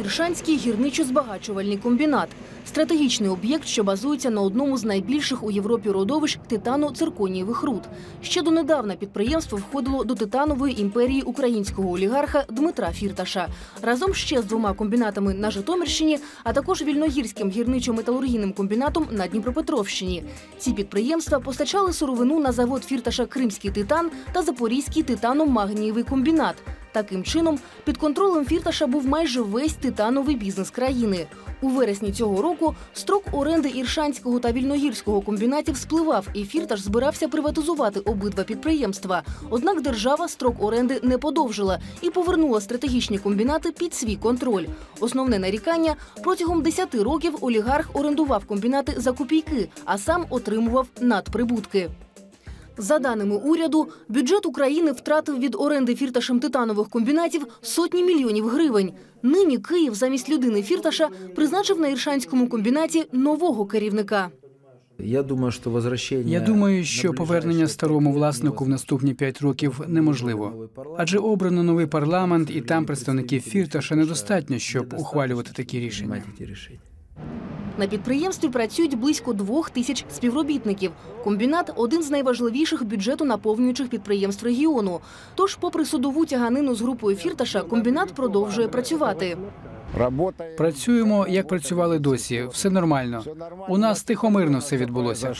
Іршанський гірничо-збагачувальний комбінат. Стратегічний об'єкт, що базується на одному з найбільших у Європі родовищ титано-цирконієвих руд. Ще донедавна підприємство входило до титанової імперії українського олігарха Дмитра Фірташа. Разом ще з двома комбінатами на Житомирщині, а також вільногірським гірничо-металургійним комбінатом на Дніпропетровщині. Ці підприємства постачали сировину на завод Фірташа Кримський титан та Запорізький титано-магнієвий комбінат. Таким чином, під контролем Фірташа був майже весь титановий бізнес країни. У вересні цього року строк оренди Іршанського та Вільногірського комбінатів спливав, і Фірташ збирався приватизувати обидва підприємства. Однак держава строк оренди не подовжила і повернула стратегічні комбінати під свій контроль. Основне нарікання протягом 10 років олігарх орендував комбінати за копійки, а сам отримував надприбутки. За даними уряду, бюджет України втратив від оренди фірташем титанових комбінатів сотні мільйонів гривень. Нині Київ замість людини фірташа призначив на Іршанському комбінаті нового керівника. Я думаю, що возвращення Я думаю, що повернення старому власнику в наступні п'ять років неможливо. Адже обрано новий парламент, і там представників Фірташа недостатньо, щоб ухвалювати такі рішення. На підприємстві працюють близько двох тисяч співробітників. Комбінат один з найважливіших бюджету наповнюючих підприємств регіону. Тож, попри судову тяганину з групою фірташа, комбінат продовжує працювати. Работаем. Працюємо як працювали досі. Все нормально. У нас тихомирно все відбулося.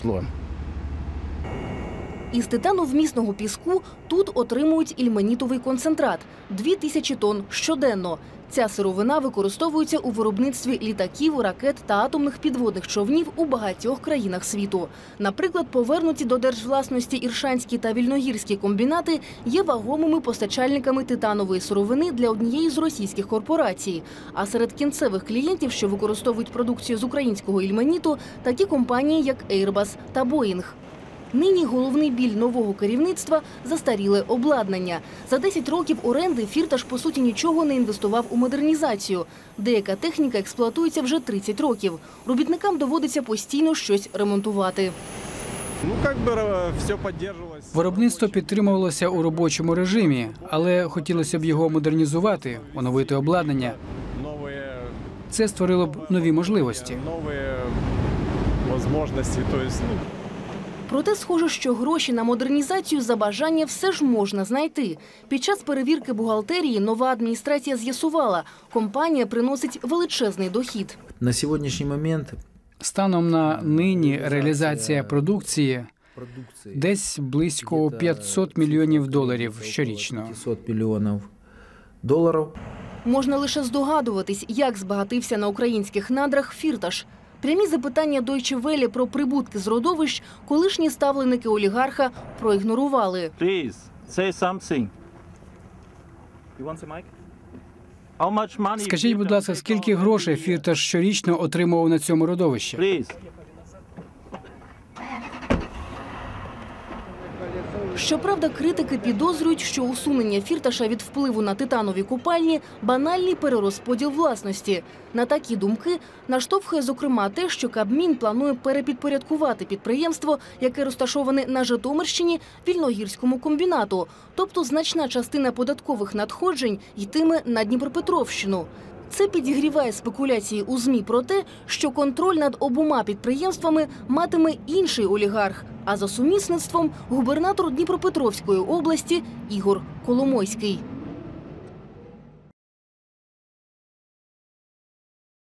Із титановмісного піску тут отримують ільменітовий концентрат – 2 тисячі тонн щоденно. Ця сировина використовується у виробництві літаків, ракет та атомних підводних човнів у багатьох країнах світу. Наприклад, повернуті до держвласності Іршанські та Вільногірські комбінати є вагомими постачальниками титанової сировини для однієї з російських корпорацій. А серед кінцевих клієнтів, що використовують продукцію з українського ільменіту, такі компанії, як Airbus та Boeing. Нині головний біль нового керівництва – застаріле обладнання. За 10 років оренди Фірташ, по суті, нічого не інвестував у модернізацію. Деяка техніка експлуатується вже 30 років. Робітникам доводиться постійно щось ремонтувати. Ну, как бы все поддерживалось. Виробництво підтримувалося у робочому режимі, але хотілося б його модернізувати, оновити обладнання. Новые, Це створило б нові можливості. новые возможности. То есть, ну, Проте схоже, що гроші на модернізацію за бажання все ж можна знайти. Під час перевірки бухгалтерії нова адміністрація з'ясувала, компанія приносить величезний дохід. На сьогоднішній момент Станом на нині реалізація продукції продукції десь близько 500 мільйонів доларів щорічно. 500 мільйонів доларів. Можна лише здогадуватись, як збагатився на українських надрах Фірташ. Прямі запитання Deutsche Welle про прибутки з родовищ колишні ставленики олігарха проігнорували. Please say something. You want the mic? How much money Скажіть, будь ласка, скільки грошей Фірташ щорічно отримував на цьому родовищі? Please. Щоправда, критики підозрюють, що усунення фірташа від впливу на титанові купальні банальний перерозподіл власності. На такі думки наштовхує зокрема те, що Кабмін планує перепідпорядкувати підприємство, яке розташоване на Житомирщині вільногірському комбінату. Тобто значна частина податкових надходжень йтиме на Дніпропетровщину. Це підігріває спекуляції у ЗМІ про те, що контроль над обома підприємствами матиме інший олігарх, а за сумісництвом губернатор Дніпропетровської області Ігор Коломойський.